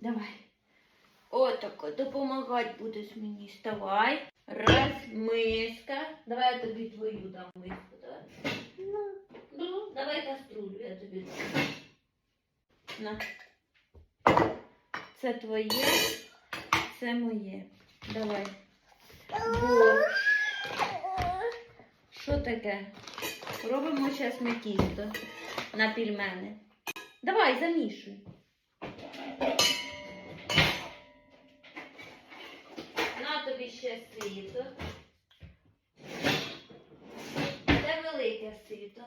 Давай. Отако, допомагати будеш мені. Вставай. Раз, миска. Давай я тобі твою дам миску. Давай. Ну, давай каструлю, я тобі дам. На. Це твоє, це моє. Давай. Борщ. Що таке? Робимо зараз ми тісто на пельмени. Давай, замішуй. Тобі ще сито. Це велике сито.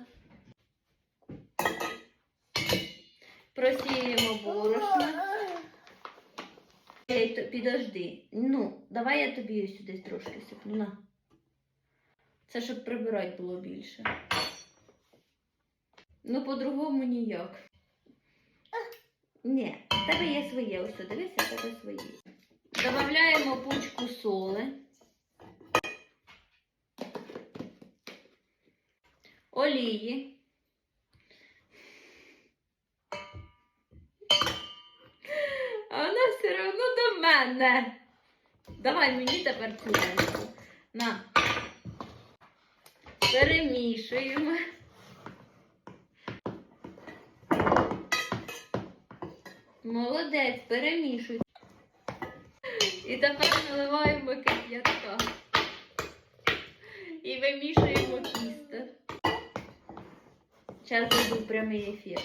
Просіємо борошно. Підожди. Ну, давай я тобі сюди трошки сипну. На. Це щоб прибирати було більше. Ну, по-другому ніяк. Ні, в тебе є своє. Ось, дивися, в тебе своє. Добавляємо пучку соли. Олії. А вона все одно до мене. Давай мені тепер цю леньку. На. Перемішуємо. Молодець, перемішуй. І тепер наливаємо кип'ятка. І вимішуємо тісто. Зараз зайду прямий ефір.